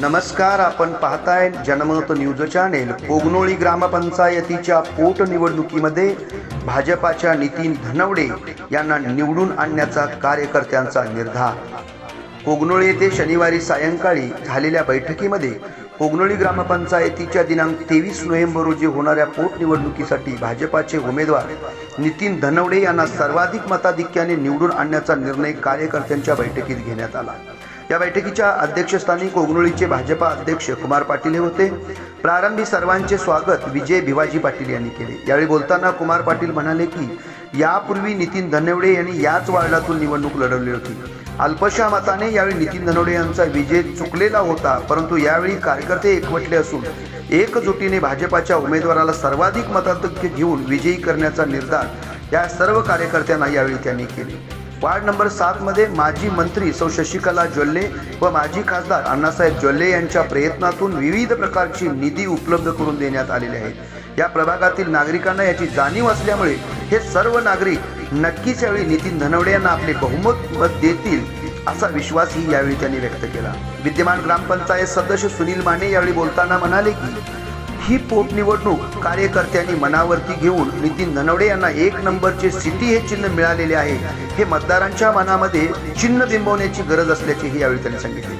नमस्कार आपण पाहताय जनमत न्यूज चॅनेल. कोगनोळी ग्रामपंचायतीच्या पोटनिवडणुकीमध्ये भाजपाच्या नितीन धनवडे यांना निवडून आणण्याचा कार्यकर्त्यांचा निर्धार. कोगनोळी येथे शनिवारी सायंकाळी झालेल्या बैठकीमध्ये कोगनोळी ग्रामपंचायतीच्या दिनांक तेवीस नोव्हेंबर रोजी होणाऱ्या पोटनिवडणुकीसाठी भाजपाचे उमेदवार नितीन धनवडे यांना सर्वाधिक मताधिक्याने निवडून आणण्याचा निर्णय कार्यकर्त्यांच्या बैठकीत घेण्यात आला. या बैठकीच्या अध्यक्षस्थानी कोगनोळीचे भाजपा अध्यक्ष कुमार पाटील हे होते. प्रारंभी सर्वांचे स्वागत विजय भिवाजी पाटील यांनी केले. यावेळी बोलताना कुमार पाटील म्हणाले की यापूर्वी नितीन धनवडे यांनी याच वार्डातून निवडणूक लढवली होती. अल्पशा मताने यावेळी नितीन धनवडे यांचा विजय चुकलेला होता परंतु यावेळी कार्यकर्ते एकवटले असून एकजुटीने भाजपाच्या उमेदवाराला सर्वाधिक मताधिक्य घेऊन विजयी करण्याचा निर्धार या सर्व कार्यकर्त्यांना यावेळी त्यांनी केले. वार्ड नंबर सातमध्ये माजी मंत्री सौ शशिकला ज्वल्ले व माजी खासदार अण्णासाहेब ज्वल्ले यांच्या प्रयत्नातून विविध प्रकारची निधी उपलब्ध करून देण्यात आलेले आहे या प्रभागातील नागरिकांना याची जाणीव असल्यामुळे हे सर्व नागरिक नक्कीच यावेळी नितीन धनवडे यांना आपले बहुमत मत देतील असा विश्वासही यावेळी त्यांनी व्यक्त केला. विद्यमान ग्रामपंचायत सदस्य सुनील माने यावेळी बोलताना म्हणाले की ही पोटनिवडणूक कार्यकर्त्यांनी मनावरती घेऊन नितीन धनवडे यांना एक नंबरचे सिटी हे चिन्ह मिळालेले आहे. हे मतदारांच्या मनामध्ये चिन्ह बिंबवण्याची गरज असल्याचेही यावेळी त्यांनी सांगितले.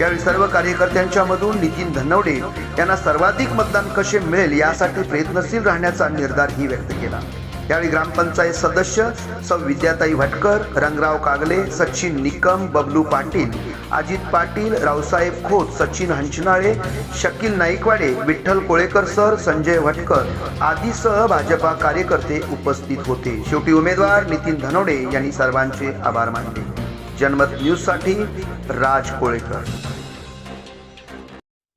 यावेळी सर्व कार्यकर्त्यांच्या मधून नितीन धनवडे यांना सर्वाधिक मतदान कसे मिळेल यासाठी प्रयत्नशील राहण्याचा निर्धारही व्यक्त केला. यावेळी ग्रामपंचायत सदस्य सौ विद्याताई भटकर रंगराव कागले सचिन निकम बबलू पाटील अजित पाटील रावसाहेब खोत सचिन हंचनाळे शकील नाईकवाडे विठ्ठल कोळेकर सर संजय भटकर आदीसह भाजपा कार्यकर्ते उपस्थित होते. शेवटी उमेदवार नितीन धनवडे यांनी सर्वांचे आभार मानले. जनमत न्यूजसाठी राज कोळेकर.